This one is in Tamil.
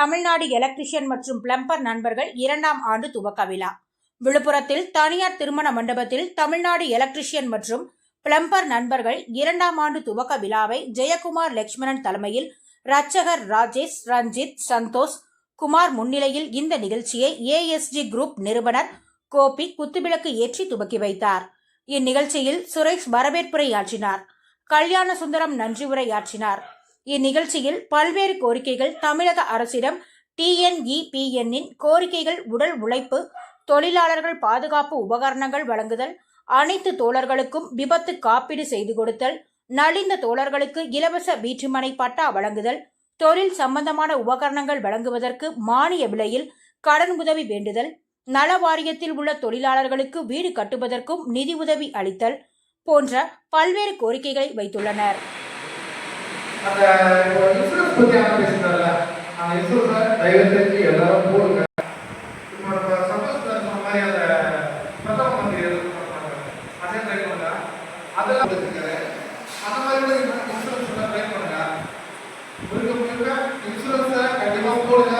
தமிழ்நாடு எலக்ட்ரிஷியன் மற்றும் பிளம்பர் நண்பர்கள் இரண்டாம் ஆண்டு துவக்க விழா. விழுப்புரத்தில் தனியார் திருமண மண்டபத்தில் தமிழ்நாடு எலக்ட்ரிஷியன் மற்றும் பிளம்பர் நண்பர்கள் இரண்டாம் ஆண்டு துவக்க விழாவை ஜெயக்குமார் லட்சுமணன் தலைமையில் ரட்சகர் ராஜேஷ் ரஞ்சித் சந்தோஷ் குமார் முன்னிலையில் இந்த நிகழ்ச்சியை ஏஎஸ்ஜி குரூப் நிறுவனர் கோபி குத்துவிளக்கு ஏற்றி துவக்கி வைத்தார். இந்நிகழ்ச்சியில் சுரேஷ் வரவேற்புரையாற்றினார் கல்யாண சுந்தரம் நன்றி உரையாற்றினார் இந்நிகழ்ச்சியில் பல்வேறு கோரிக்கைகள் தமிழக அரசிடம் டிஎன்இபிஎன்னின் கோரிக்கைகள் உடல் உழைப்பு தொழிலாளர்கள் பாதுகாப்பு உபகரணங்கள் வழங்குதல் அனைத்து தோழர்களுக்கும் விபத்து காப்பீடு செய்து கொடுத்தல் நலிந்த தோழர்களுக்கு இலவச வீற்றுமனை பட்டா வழங்குதல் தொழில் சம்பந்தமான உபகரணங்கள் வழங்குவதற்கு மானிய விலையில் கடன் உதவி வேண்டுதல் நல வாரியத்தில் உள்ள தொழிலாளர்களுக்கு வீடு கட்டுவதற்கும் நிதி உதவி அளித்தல் போன்ற பல்வேறு கோரிக்கைகளை வைத்துள்ளனர். அந்த இன்சூரன்ஸ் பற்றி அவங்க பேசினார்ல அந்த இன்சூரன்ஸை தயவு செஞ்சு எல்லாரும் போடுங்க. இப்போ நம்ம சந்தோஷ் சொன்ன மாதிரி அந்த பிரதம மந்திரி அதே ட்ரை பண்ணுங்க அதெல்லாம் அந்த மாதிரி இன்சூரன்ஸ் ட்ரை கண்டிப்பாக போடுங்க.